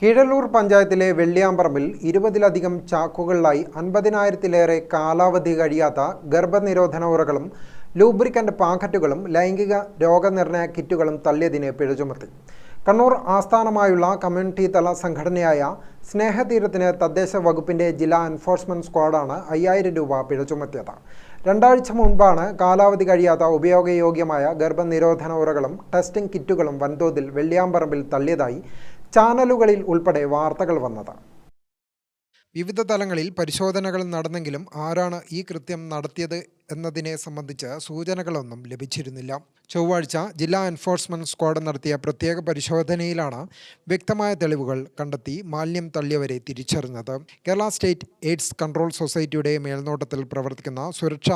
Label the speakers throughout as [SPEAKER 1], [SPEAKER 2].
[SPEAKER 1] കീഴല്ലൂർ പഞ്ചായത്തിലെ വെള്ളിയാമ്പറമ്പിൽ ഇരുപതിലധികം ചാക്കുകളിലായി അൻപതിനായിരത്തിലേറെ കാലാവധി കഴിയാത്ത ഗർഭനിരോധന ഉറകളും ലൂബ്രിക്കന്റ് പാക്കറ്റുകളും ലൈംഗിക രോഗനിർണയ കിറ്റുകളും തള്ളിയതിന് പിഴ ചുമത്തി കണ്ണൂർ ആസ്ഥാനമായുള്ള കമ്മ്യൂണിറ്റി തല സംഘടനയായ സ്നേഹതീരത്തിന് തദ്ദേശ വകുപ്പിന്റെ ജില്ലാ എൻഫോഴ്സ്മെന്റ് സ്ക്വാഡാണ് അയ്യായിരം രൂപ പിഴ ചുമത്തിയത് രണ്ടാഴ്ച മുൻപാണ് കാലാവധി കഴിയാത്ത ഉപയോഗയോഗ്യമായ ഗർഭനിരോധന ഉറകളും ടെസ്റ്റിംഗ് കിറ്റുകളും വൻതോതിൽ വെള്ളിയാമ്പറമ്പിൽ തള്ളിയതായി ചാനലുകളിൽ ഉൾപ്പെടെ വാർത്തകൾ വന്നത്. വിവിധ തലങ്ങളിൽ പരിശോധനകൾ നടന്നെങ്കിലും ആരാണ് ഈ കൃത്യം നടത്തിയത് എന്നതിനെ സംബന്ധിച്ച് സൂചനകളൊന്നും ലഭിച്ചിരുന്നില്ല. ചൊവ്വാഴ്ച ജില്ലാ എൻഫോഴ്സ്മെന്റ് സ്ക്വാഡ് നടത്തിയ പ്രത്യേക പരിശോധനയിലാണ് വ്യക്തമായ തെളിവുകൾ കണ്ടെത്തി മാലിന്യം തള്ളിയവരെ തിരിച്ചറിഞ്ഞത്. കേരള സ്റ്റേറ്റ് എയ്ഡ്സ് കൺട്രോൾ സൊസൈറ്റിയുടെ മേൽനോട്ടത്തിൽ പ്രവർത്തിക്കുന്ന സുരക്ഷ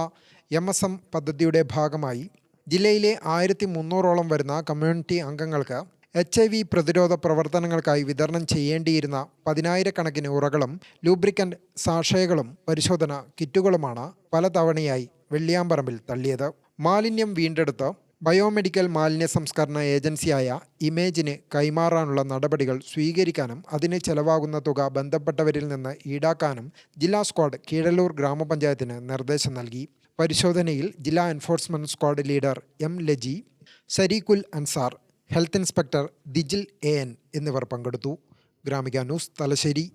[SPEAKER 1] എം എസ് എം പദ്ധതിയുടെ ഭാഗമായി ജില്ലയിലെ ആയിരത്തി മുന്നൂറോളം വരുന്ന കമ്മ്യൂണിറ്റി അംഗങ്ങൾക്ക് എച്ച് ഐ വി പ്രതിരോധ പ്രവർത്തനങ്ങൾക്കായി വിതരണം ചെയ്യേണ്ടിയിരുന്ന പതിനായിരക്കണക്കിന് ഉറകളും ലൂബ്രിക്കന്റ് സാഷയകളും പരിശോധന കിറ്റുകളുമാണ് പലതവണയായി വെള്ളിയാമ്പറമ്പിൽ തള്ളിയത്. മാലിന്യം വീണ്ടെടുത്ത് ബയോമെഡിക്കൽ മാലിന്യ സംസ്കരണ ഏജൻസിയായ ഇമേജിന് കൈമാറാനുള്ള നടപടികൾ സ്വീകരിക്കാനും അതിന് ചെലവാകുന്ന തുക ബന്ധപ്പെട്ടവരിൽ നിന്ന് ഈടാക്കാനും ജില്ലാ സ്ക്വാഡ് കീഴല്ലൂർ ഗ്രാമപഞ്ചായത്തിന് നിർദ്ദേശം നൽകി. പരിശോധനയിൽ ജില്ലാ enforcement squad leader M Laji Sareekhul Ansar health inspector Dijil A N എന്നിവർ പങ്കെടുത്തു. ഗ്രാമിക ന്യൂസ് തലശ്ശേരി.